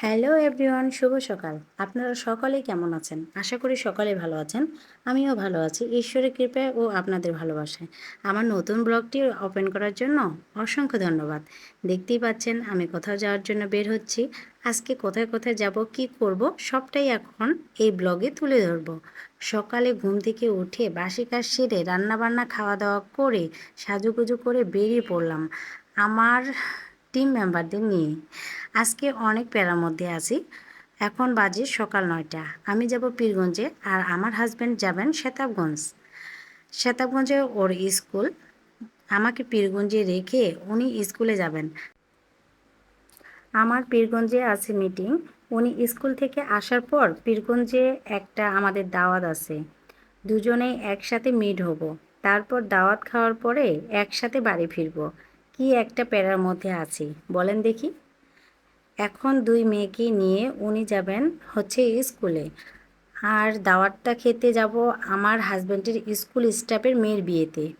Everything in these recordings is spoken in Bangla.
হ্যালো এভরিওয়ান, শুভ সকাল। আপনারা সকলেই কেমন আছেন? আশা করি সকলেই ভালো আছেন। আমিও ভালো আছি। ঈশ্বরের কৃপায় ও আপনাদের ভালোবাসায়। আমার নতুন ব্লগটি ওপেন করার জন্য অসংখ্য ধন্যবাদ। দেখতেই পাচ্ছেন, আমি কোথাও যাওয়ার জন্য বের হচ্ছি। আজকে কোথায় কোথায় যাব, কি করব, সবটাই এখন এই ব্লগে তুলে ধরবো। সকালে ঘুম থেকে উঠে বাসি কাজ সেরে রান্নাবান্না, খাওয়া দাওয়া করে সাজুগুজু করে বেরিয়ে পড়লাম। আমার টিম মেম্বারদের নিয়ে। আজকে অনেক প্যারার মধ্যে আছি। এখন বাজে সকাল নয়টা। আমি যাব পীরগঞ্জে আর আমার হাজব্যান্ড যাবেন শেতাবগঞ্জ শেতাবগঞ্জে ওর স্কুল। আমাকে পীরগঞ্জে রেখে উনি স্কুলে যাবেন। আমার পীরগঞ্জে আছে মিটিং উনি স্কুল থেকে আসার পর পীরগঞ্জে একটা আমাদের দাওয়াত আছে। দুজনেই একসাথে মিট হব। তারপর দাওয়াত খাওয়ার পরে একসাথে বাড়ি ফিরবো। কি একটা প্যারার মধ্যে আছি? বলেন দেখি। এখন দুই মেয়েকে নিয়ে উনি যাবেন হচ্ছে স্কুলে। আর দাওয়াতটা খেতে যাব আমার হাজব্যান্ডের স্কুল স্টাফের মেয়ের বিয়েতে।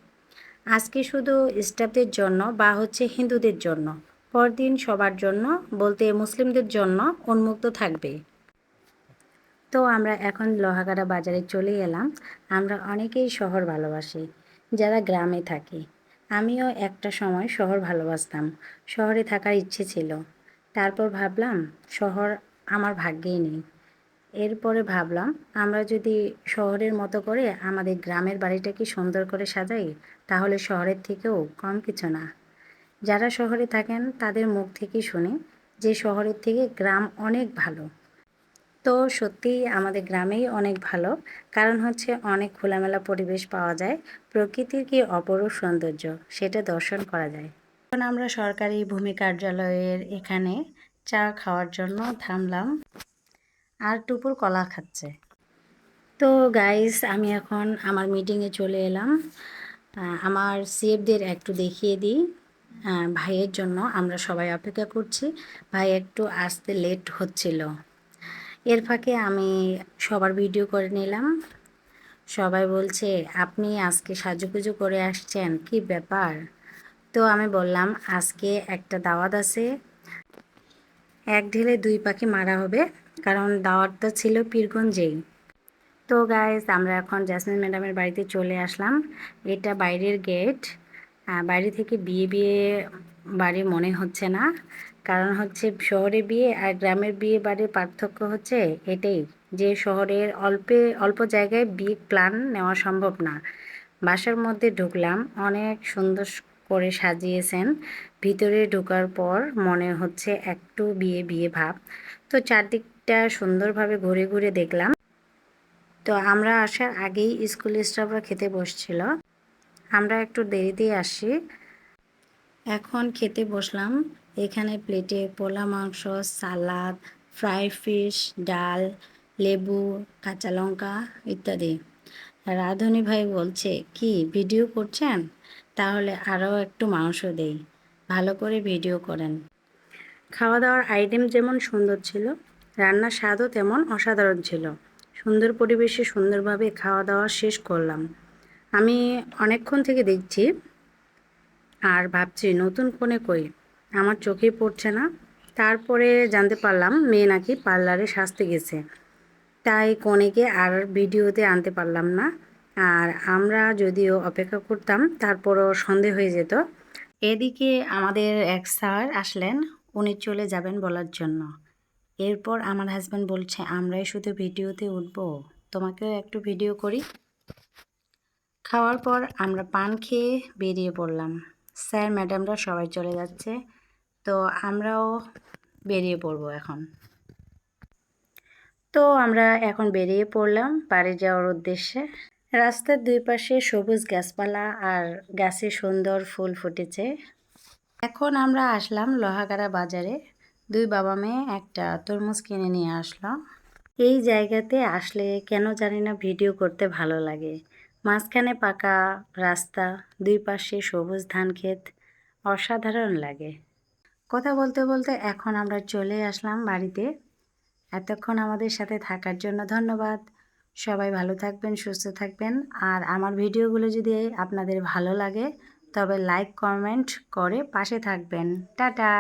আজকে শুধু স্টাফদের জন্য বা হচ্ছে হিন্দুদের জন্য। পরদিন সবার জন্য বলতে মুসলিমদের জন্য উন্মুক্ত থাকবে। তো আমরা এখন লোহাগাড়া বাজারে চলে এলাম। আমরা অনেকেই শহর ভালোবাসি। যারা গ্রামে থাকি। আমিও একটা সময় শহর ভালোবাসতাম। শহরে থাকার ইচ্ছে ছিল। তারপর ভাবলাম, শহর আমার ভাগ্যেই নেই। এরপরে ভাবলাম, আমরা যদি শহরের মতো করে আমাদের গ্রামের বাড়িটাকে সুন্দর করে সাজাই, তাহলে শহরের থেকেও কম কিছু না। যারা শহরে থাকেন, তাদের মুখ থেকেই শুনি যে শহরের থেকে গ্রাম অনেক ভালো। তো সত্যিই আমাদের গ্রামেই অনেক ভালো। কারণ হচ্ছে অনেক খোলামেলা পরিবেশ পাওয়া যায়। প্রকৃতির কি অপরূপ সৌন্দর্য সেটা দর্শন করা যায়। এখন আমরা সরকারি ভূমি কার্যালয়ের এখানে চা খাওয়ার জন্য থামলাম। আর টুপুর কলা খাচ্ছে। তো গাইস আমি এখন আমার মিটিংয়ে চলে এলাম। আমার সিএফদের একটু দেখিয়ে দিই। ভাইয়ের জন্য আমরা সবাই অপেক্ষা করছি। ভাই একটু আসতে লেট হচ্ছিল। এর ফাঁকে আমি সবার ভিডিও করে নিলাম। সবাই বলছে, আপনি আজকে সাজুগুজু করে আসছেন, কি ব্যাপার? তো আমি বললাম, আজকে একটা দাওয়াত আছে। এক ঢেলে দুই পাখি মারা হবে, কারণ দাওয়াতটা ছিল পীরগঞ্জেই। তো গাইজ আমরা এখন জাসমিন ম্যাডামের বাড়িতে চলে আসলাম। এটা বাইরের গেট বাইরে থেকে বিয়ে বিয়ে বাড়ি মনে হচ্ছে না। কারণ হচ্ছে শহরে বিয়ে আর গ্রামের বিয়ে বাড়ির পার্থক্য হচ্ছে এটাই যে শহরের অল্পে, অল্প জায়গায় বিয়ে প্ল্যান নেওয়া সম্ভব না। বাসার মধ্যে ঢুকলাম, অনেক সুন্দর করে সাজিয়েছেন। ভিতরে ঢোকার পর মনে হচ্ছে একটু বিয়ে বিয়ে ভাব। তো চারদিকটা সুন্দরভাবে ঘুরে ঘুরে দেখলাম। তো আমরা আসার আগেই স্কুল স্টাফরা খেতে বসছিল। আমরা একটু দেরিতেই আসি এখন খেতে বসলাম। এখানে প্লেটে পোলা মাংস, সালাদ ফ্রাই ফিশ ডাল, লেবু, কাঁচা লঙ্কা ইত্যাদি। রাধুনী ভাই বলছে, কি ভিডিও করছেন? তাহলে আরও একটু মাংস দেই। ভালো করে ভিডিও করেন। খাওয়া দাওয়ার আইটেম যেমন সুন্দর ছিল, রান্নার স্বাদও তেমন অসাধারণ ছিল। সুন্দর পরিবেশে সুন্দরভাবে খাওয়া দাওয়া শেষ করলাম। আমি অনেকক্ষণ থেকে দেখছি, আর ভাবছি নতুন কোণে কই। আমার চোখেই পড়ছে না। তারপরে জানতে পারলাম, মেয়ে নাকি পার্লারে সাজতে গেছে। তাই কনেকে আর ভিডিওতে আনতে পারলাম না। আর আমরা যদিও অপেক্ষা করতাম, তারপরও সন্ধে হয়ে যেত। এদিকে আমাদের এক স্যার আসলেন, উনি চলে যাবেন বলার জন্য। এরপর আমার হাজব্যান্ড বলছে, আমরাই শুধু ভিডিওতে উঠব, তোমাকেও একটু ভিডিও করি। খাওয়ার পর আমরা পান খেয়ে বেরিয়ে পড়লাম। স্যার, ম্যাডামরা সবাই চলে যাচ্ছে। তো আমরাও বেরিয়ে পড়ব এখন। তো আমরা এখন বেরিয়ে পড়লাম বাড়ি যাওয়ার উদ্দেশ্যে। রাস্তার দুই পাশে সবুজ গাছপালা আর গাছে সুন্দর ফুল ফুটেছে। এখন আমরা আসলাম লোহাগাড়া বাজারে। দুই বাবা মেয়ে একটা তরমুজ কিনে নিয়ে আসলো। এই জায়গাতে আসলে কেন জানি না ভিডিও করতে ভালো লাগে। মাঝখানে পাকা রাস্তা, দুই পাশে সবুজ ধান ক্ষেত, অসাধারণ লাগে। কথা বলতে বলতে এখন আমরা চলে আসলাম বাড়িতে। এতক্ষণ আমাদের সাথে থাকার জন্য ধন্যবাদ। সবাই ভালো থাকবেন, সুস্থ থাকবেন। আর আমার ভিডিওগুলো যদি আপনাদের ভালো লাগে, তবে লাইক কমেন্ট করে পাশে থাকবেন। টাটা!